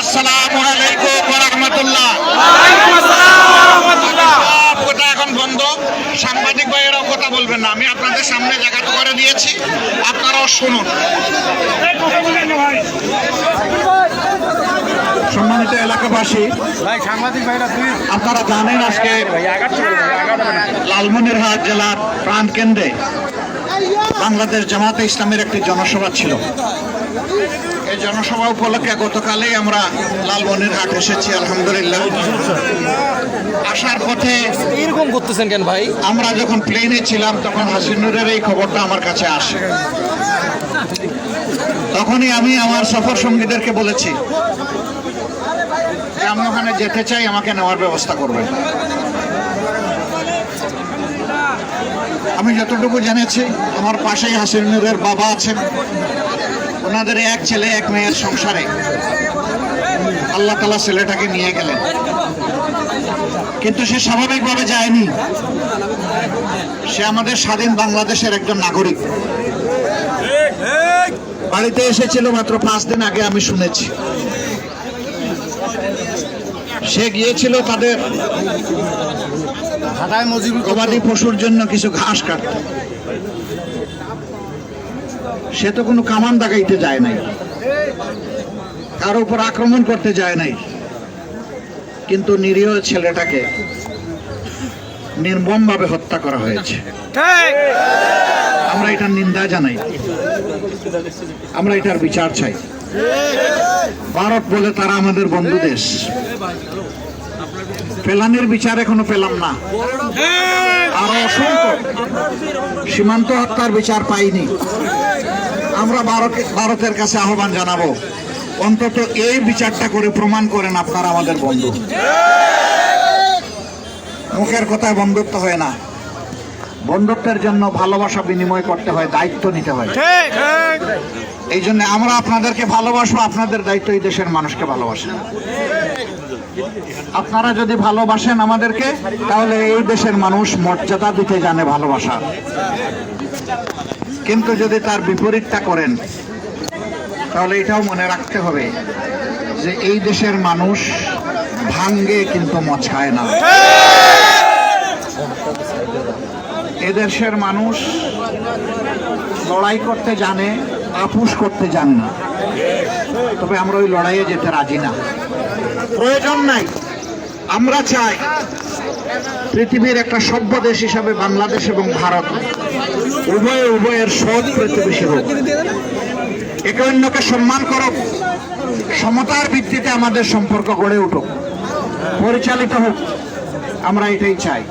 আসসালামু আলাইকুম কথা এখন বন্ধ। সাংবাদিক ভাইয়েরাও কথা বলবেন না। আমি আপনাদের সামনে জায়গা তো করে দিয়েছি। আপনারাও শুনুন। সম্মানিত এলাকাবাসী সাংবাদিক ভাইরা তুই আপনারা জানেন আজকে লালমনিরহাট জেলার প্রাণকেন্দ্রে বাংলাদেশ জামাতে ইসলামের একটি জনসভা ছিল। এই জনসভা উপলক্ষে গতকালেই আমরা লালমনিরহাট এসেছি আলহামদুলিল্লাহ। আসার পথে এরকম করতেছেন কেন ভাই? আমরা যখন প্লেনে ছিলাম তখন হাসিনুরের এই খবরটা আমার কাছে আসে। তখনই আমি আমার সফর সঙ্গীদেরকে বলেছি যে আমি ওখানে যেতে চাই আমাকে নেওয়ার ব্যবস্থা করবেন। আমি যতটুকু জেনেছি আমার পাশেই হাসিনুরের বাবা আছেন। ওনাদের এক ছেলে, এক মেয়ের সংসারে আল্লাহ তালা ছেলেটাকে নিয়ে গেলেন। কিন্তু সে স্বাভাবিকভাবে যায়নি। সে আমাদের স্বাধীন বাংলাদেশের একজন নাগরিক। বাড়িতে এসেছিল মাত্র পাঁচ দিন আগে, আমি শুনেছি। সে গিয়েছিল তাদের গবাদি পশুর জন্য কিছু ঘাস কাটতে। সে তো কোনো কামান দাগাইতে যায় নাই। কারও উপর আক্রমণ করতে যায় নাই। কিন্তু নিরীহ ছেলেটাকে নির্মমভাবে হত্যা করা হয়েছে। আমরা এটার নিন্দা জানাই। আমরা এটার বিচার চাই। ভারত বলে তারা আমাদের বন্ধু দেশ। ফেলানির বিচার এখনও পেলাম না। সীমান্ত হত্যার বিচার পাইনি। আমরা ভারত- ভারতের কাছে আহ্বান জানাব অন্তত এই বিচারটা করে প্রমাণ করেন আপনারা আমাদের বন্ধু। মুখের কথায় বন্ধুত্ব হয় না। বন্ধুত্বের জন্য ভালোবাসা বিনিময় করতে হয় দায়িত্ব নিতে হয়। এই জন্য আমরা আপনাদেরকে ভালোবাসবো আপনাদের দায়িত্ব এই দেশের মানুষকে ভালোবাসেন আপনারা যদি ভালোবাসেন আমাদেরকে, তাহলে এই দেশের মানুষ মর্যাদা দিতে জানে ভালোবাসা। কিন্তু যদি তার বিপরীতটা করেন, তাহলে এটাও মনে রাখতে হবে যে এই দেশের মানুষ ভাঙ্গে কিন্তু মছায় না। এদেশের মানুষ লড়াই করতে জানে আপুস করতে জানে না। তবে আমরা ওই লড়াইয়ে যেতে রাজি না। প্রয়োজন নাই। আমরা চাই পৃথিবীর একটা সভ্য দেশ হিসাবে বাংলাদেশ এবং ভারত উভয়ে উভয়ের সৎ প্রতিবেশী হোক। একে অন্যকে সম্মান করুক সমতার ভিত্তিতে আমাদের সম্পর্ক গড়ে উঠুক পরিচালিত হোক আমরা এটাই চাই।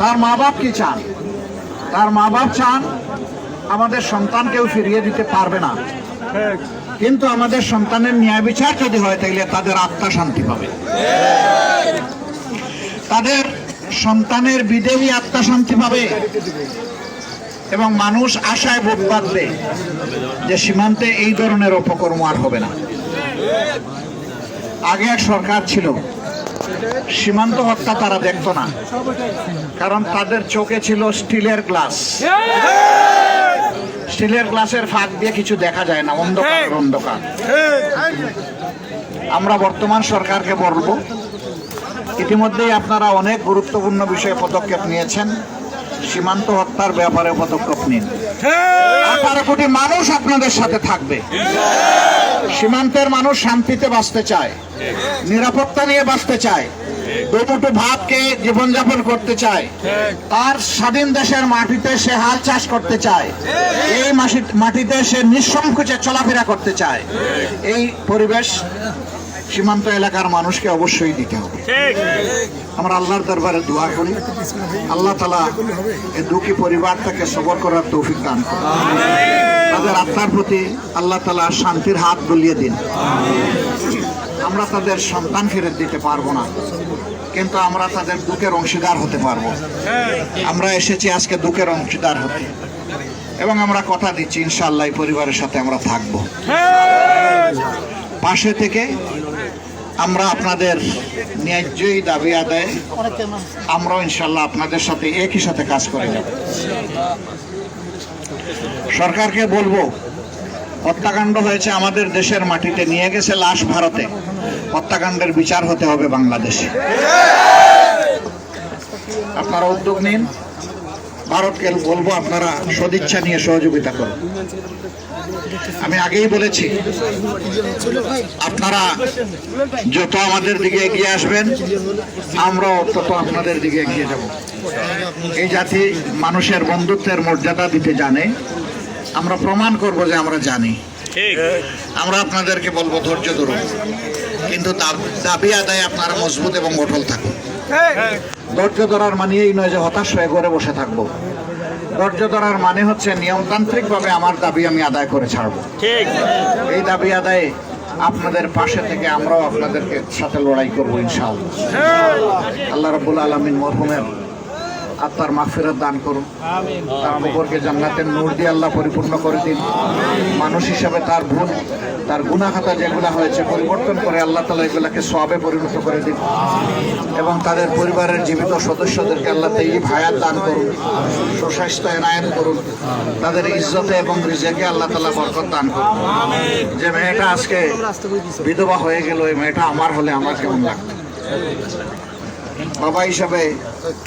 তার মা বাপ কি চান? তার মা বাপ চান আমাদের সন্তানকেও ফিরিয়ে দিতে পারবে না। কিন্তু আমাদের সন্তানের ন্যায় বিচার যদি হয় তাহলে তাদের আত্মা শান্তি পাবে। তাদের সন্তানের বিদেহী আত্মা শান্তি পাবে এবং মানুষ আশায় বোধ বাঁধবে যে সীমান্তে এই ধরনের অপকর্ম আর হবে না। আগে এক সরকার ছিল সীমান্ত হত্যা তারা দেখতো না। কারণ তাদের চোখে ছিল স্টিলের গ্লাস। স্টিলের গ্লাসের ফাঁক দিয়ে কিছু দেখা যায় না অন্ধকার অন্ধকার। আমরা বর্তমান সরকারকে বলব ইতিমধ্যেই আপনারা অনেক গুরুত্বপূর্ণ বিষয়ে পদক্ষেপ নিয়েছেন। সীমান্ত হত্যার ব্যাপারে পদক্ষেপ নিন। আঠারো কোটি মানুষ আপনাদের সাথে থাকবে। সীমান্তের মানুষ শান্তিতে বাঁচতে চায়, নিরাপত্তা নিয়ে বাঁচতে চায় দুমুটো ভাতকে জীবনযাপন করতে চায়, তার স্বাধীন দেশের মাটিতে সে হাল চাষ করতে চায়, এই মাটিতে সে নিঃসংকোচে চলাফেরা করতে চায়, এই পরিবেশ সীমান্ত এলাকার মানুষকে অবশ্যই দিতে হবে। আমরা আল্লাহর দরবারে দোয়া করি, আল্লাহ তালা এই দুঃখী পরিবারটাকে সবর করার তৌফিক দান করুন। তাদের আত্মার প্রতি আল্লাহ তালা শান্তির হাত বুলিয়ে দিন। আমরা তাদের সন্তান ফেরত দিতে পারব না, কিন্তু আমরা তাদের দুঃখের অংশীদার হতে পারব। আমরা এসেছি আজকে দুঃখের অংশীদার হতে। এবং আমরা কথা দিচ্ছি ইনশাল্লাহ পরিবারের সাথে আমরা থাকব। পাশে থেকে আমরা আপনাদের ন্যায্যই দাবি আদায় আমরাও ইনশাল্লাহ আপনাদের সাথে একই সাথে কাজ করে যাব। সরকারকে বলব, হত্যাকাণ্ড হয়েছে আমাদের দেশের মাটিতে, নিয়ে গেছে লাশ ভারতে। হত্যাকাণ্ডের বিচার হতে হবে বাংলাদেশে। আপনারা উদ্যোগ নিন। ভারতকে বলব আপনারা সদিচ্ছা নিয়ে সহযোগিতা করুন। আমি আগেই বলেছি, আপনারা যত আমাদের দিকে এগিয়ে আসবেন, আমরাও তত আপনাদের দিকে এগিয়ে যাব। এই জাতি মানুষের বন্ধুত্বের মর্যাদা দিতে জানে। আমরা প্রমাণ করব যে আমরা জানি। আমরা আপনাদেরকে বলব ধৈর্য ধরুন। কিন্তু দাব- দাবি আদায় আপনারা মজবুত এবং অটল থাকুন। ধৈর্য ধরার মানে এই নয় যে হতাশ হয়ে ঘরে বসে থাকব। ধৈর্য ধরার মানে হচ্ছে নিয়মতান্ত্রিক ভাবে আমার দাবি আমি আদায় করে ছাড়বো। এই দাবি আদায়ে আপনাদের পাশে থেকে আমরাও আপনাদেরকে সাথে লড়াই করব ইনশাআল্লাহ। আল্লাহ রাব্বুল আলামিন মরহুমের আত্মার মাগফিরাত দান করুন। তার উপরকে জান্নাতের নূর দিয়ে আল্লাহ পরিপূর্ণ করে দিন। মানুষ হিসাবে তার ভুল তার গুনাখাতা যেগুলা হয়েছে পরিবর্তন করে আল্লাহ তালা এগুলাকে সবে পরিণত করে দিন। এবং তাদের পরিবারের জীবিত সদস্যদেরকে আল্লাহ এই ভায়াত দান করুন সুস্বাস্থ্য এনায়ত করুন। তাদের ইজ্জতে এবং রিজেকে আল্লাহ তালা বরকত দান করুন। যে মেয়েটা আজকে বিধবা হয়ে গেল এই মেয়েটা আমার হলে আমার কেমন লাগতো? বাবা হিসাবে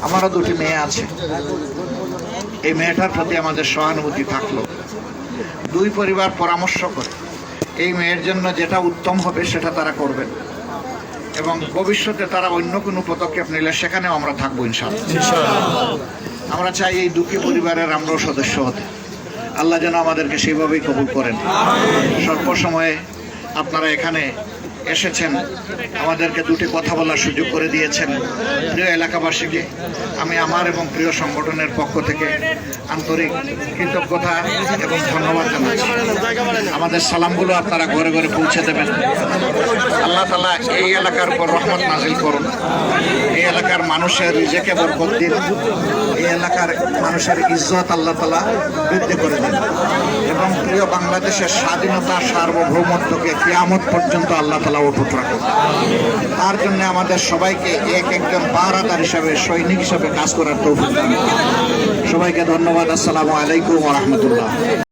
আমারও দুটি মেয়ে আছে। এই মেয়েটার প্রতি আমাদের সহানুভূতি থাকল। দুই পরিবার পরামর্শ করে। এই মেয়ের জন্য যেটা উত্তম হবে সেটা তারা করবেন। এবং ভবিষ্যতে তারা অন্য কোনো পদক্ষেপ নিলে সেখানেও আমরা থাকব ইনশাআল্লাহ। আমরা চাই এই দুঃখী পরিবারের আমরাও সদস্য হতে। আল্লাহ যেন আমাদেরকে সেইভাবেই কবুল করেন। স্বল্প সময়ে আপনারা এখানে এসেছেন, আমাদেরকে দুটি কথা বলার সুযোগ করে দিয়েছেন। প্রিয় এলাকাবাসীকে, আমি আমার এবং প্রিয় সংগঠনের পক্ষ থেকে আন্তরিক কৃতজ্ঞতা এবং ধন্যবাদ জানাচ্ছি। আমাদের সালামগুলো আপনারা ঘরে ঘরে পৌঁছে দেবেন। আল্লাহ তালা এই এলাকার উপর রহমত নাজিল করুন। এই এলাকার মানুষের রিজেকে বরকত দিন। এই এলাকার মানুষের ইজ্জত আল্লাহ তালা বৃদ্ধি করে দিন। এবং প্রিয় বাংলাদেশের স্বাধীনতা সার্বভৌমত্বকে কিয়ামত পর্যন্ত আল্লাহ তালা অটুট রাখুন তার জন্য আমাদের সবাইকে এক একজন পাহারাদার হিসাবে, সৈনিক হিসাবে কাজ করার তৌফিক সবাইকে ধন্যবাদ। আসসালামু আলাইকুম রহমতুল্লাহ।